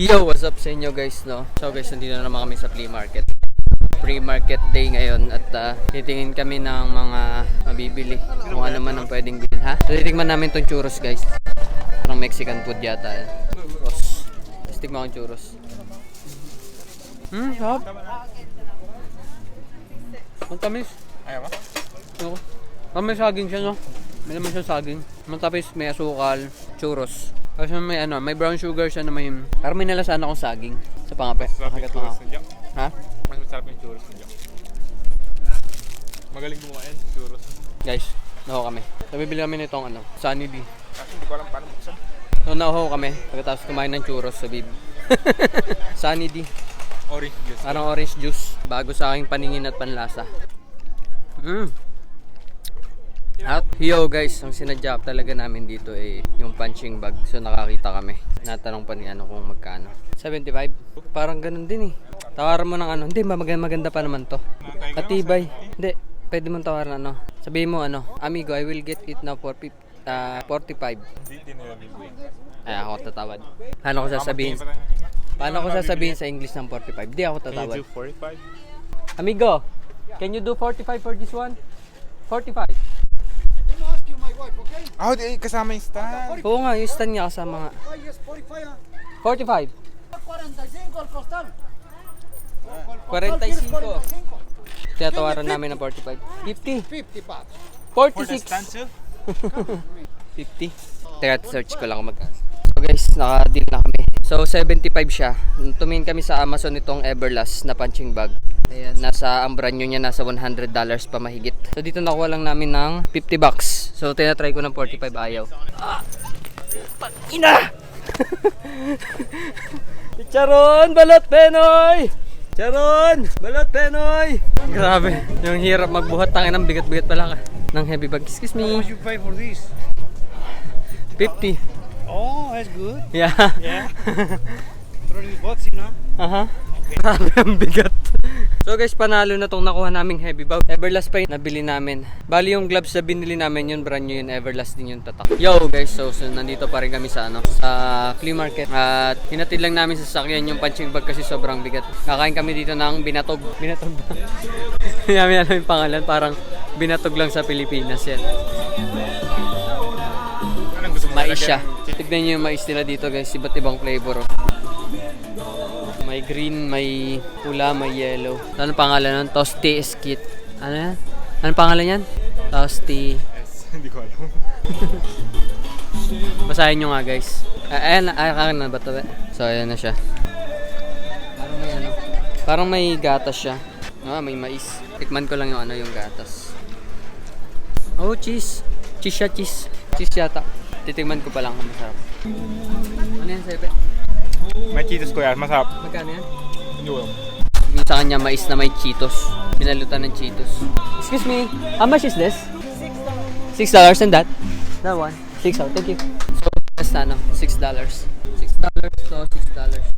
Yo, what's up sa inyo guys, no? So guys, nandito na naman kami sa flea market. Free market day ngayon at uh, titingin kami ng mga mabibili. Kung ano man ang pwedeng bilhin, ha? So titingnan namin tong churros guys. Parang Mexican food yata. eh. Churros. Tapos ko yung churros. Hmm, sarap. Ang tamis. Ayaw ba? Ako. Ah, may saging siya, no? May naman siya saging. Matapis, may asukal, churros. Kasi may ano, may brown sugar siya na may... Parang may nalasaan akong saging. Sa pangape. Masarap Nakagat yung churros ako. ng Jack. Ha? Mas masarap yung churros ng Jack. Magaling gumawa yan, churros. Guys, naho kami. Nabibili kami nitong ano, Sunny D. Kasi hindi ko alam paano buksan. So, naho kami. Pagkatapos kumain ng churros sa bib. Sunny D. Orange juice. Parang orange juice. Bago sa aking paningin at panlasa. Mm. At yo guys, ang sinadya talaga namin dito ay yung punching bag. So nakakita kami. Natanong pa ni ano kung magkano. 75. Parang ganun din eh. Tawaran mo ng ano. Hindi, maganda, maganda pa naman to. Katibay. Hindi, pwede mong tawaran ano. Sabihin mo ano, Amigo, I will get it now for fif- ah, 45. Hindi din nila bibigyan. Ay, ako tatawad. Paano ko sasabihin? Paano ko sasabihin sa English ng 45? Di ako Can tatawad. you do 45? Amigo, can you do 45 for this one? 45. Ah, di kasama yung stand. Oo nga, yung stand niya kasama nga. Ay, es 45, ah. 45. 45 al costal. 45. Kaya tawaran namin ng 45. 50. 50 bucks. 46. too? 50. Teka, search ko lang magkano. So guys, naka-deal na. So 75 siya. Tumingin kami sa Amazon itong Everlast na punching bag. Ayan, nasa ang brand new niya nasa 100 dollars pa mahigit. So dito nakuha lang namin ng 50 bucks. So tinatry ko ng 45 ayaw. Ah! Ina! Charon! Balot Penoy! Charon! Balot Penoy! Grabe, yung hirap magbuhat tangin ng bigat-bigat pala ka ng heavy bag. Excuse me. you pay for this? 50. That's good. Yeah. Yeah. Throw this box, you know? Aha. Grabe ang bigat. So guys, panalo na tong nakuha naming heavy bag. Everlast pa yung nabili namin. Bali yung gloves na binili namin yun, brand new yun, Everlast din yung tatak. Yo guys, so, so nandito pa rin kami sa ano, sa flea market. At hinatid lang namin sa sakyan yung punching bag kasi sobrang bigat. Kakain kami dito ng binatog. Binatog ba? Hindi namin alam yung pangalan, parang binatog lang sa Pilipinas yan. Mais siya. Tignan nyo yung mais nila dito guys, iba't ibang flavor. Oh. May green, may pula, may yellow. Ano pangalan nun? Toasty Skit. Ano yan? Ano pangalan yan? Toasty. Yes, hindi ko alam. Basahin nyo nga guys. Ayan, ay, akin na ba ito? So, ayan na siya. Parang may ano. Parang may gatas siya. Ah, may mais. Tikman ko lang yung ano, yung gatas. Oh, cheese. Cheese siya, cheese. Cheese yata. Titikman ko pa lang kung masarap. Ano yan, Sebe? May cheetos ko yan, masarap. Magkano yan? Hindi ko. Yung sa kanya mais na may Cheetos. Binalutan ng Cheetos. Excuse me, how much is this? Six dollars and that? That one. Six oh, thank you. So, basta ano, six dollars. Six dollars, so six dollars.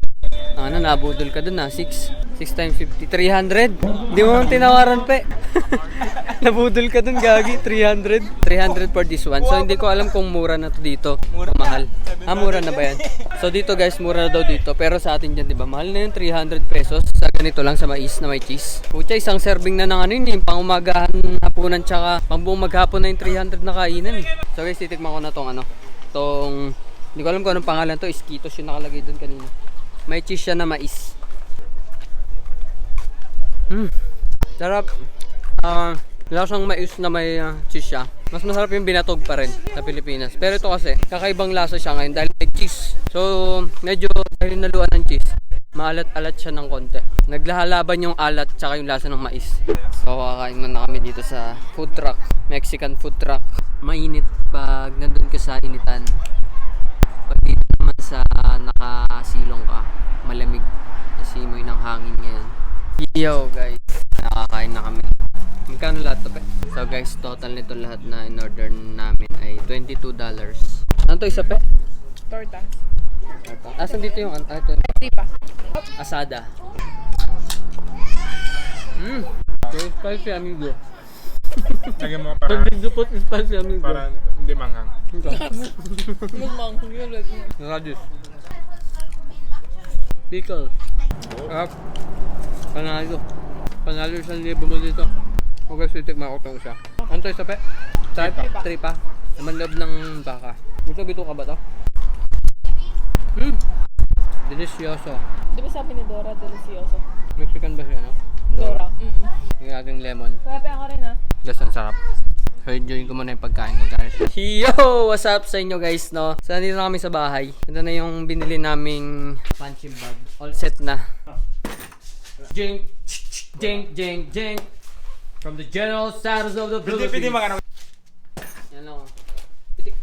Ano, nabudol ka dun ah, six. Six times fifty, 300. Di mo man tinawaran pe. Nabudol ka dun, gagi, 300. 300 for this one. So, hindi ko alam kung mura na to dito. Mura mahal. Ah, mura na ba yan? So, dito guys, mura na daw dito. Pero sa atin dyan, di ba? Mahal na yun, 300 pesos. Sa ganito lang sa mais na may cheese. Pucha, isang serving na ng ano yun, yung pang umagahan, hapunan, tsaka pang buong maghapon na yung 300 na kainan eh. So guys, titikman ko na tong ano. Tong, hindi ko alam kung anong pangalan to. Iskitos yung nakalagay dun kanina. May cheese siya na mais. Hmm. Sarap. Ah, lasang mais na may ah, cheese siya. Mas masarap yung binatog pa rin sa Pilipinas. Pero ito kasi, kakaibang lasa siya ngayon dahil may cheese. So, medyo dahil naluan ng cheese, maalat-alat siya ng konti. Naglahalaban yung alat tsaka yung lasa ng mais. So, kakain muna kami dito sa food truck. Mexican food truck. Mainit pag nandun ka sa initan. Pag dito naman sa nakasilong ka, malamig. Kasi moy ng hangin ngayon. Yo guys, nakakain na kami. Magkano lahat to pe? So guys, total nito lahat na in-order namin ay $22. Ano to isa pe? Torta. Asan dito yung anta? Ito. Di pa. Asada. Mmm. Very spicy amigo. Lagyan mo para, Pag dupot spicy amigo. para hindi manghang. Lumang yun. Radis. Pickles. Sarap. Panalo. Panalo isang libo mo dito. Huwag kasi tikman ko itong isa. Ano to isa pe? Sarap? Tripa. Naman loob ng baka. Gusto bito ka ba to? Hmm. Delicioso. Di ba sabi ni Dora, delicioso? Mexican ba siya, no? Dora. Mm-mm. Yung ating lemon. Kaya pa ako rin ha. Just ang sarap. So, enjoyin ko muna yung pagkain ko, guys. Yo! What's up sa inyo, guys, no? So, nandito na kami sa bahay. Ito na yung binili naming punching bag. All set na. Jing! Jing! Jing! Jing! From the general status of the Pwede, pwede Philippines. magano. Yan lang. oh. Pitik.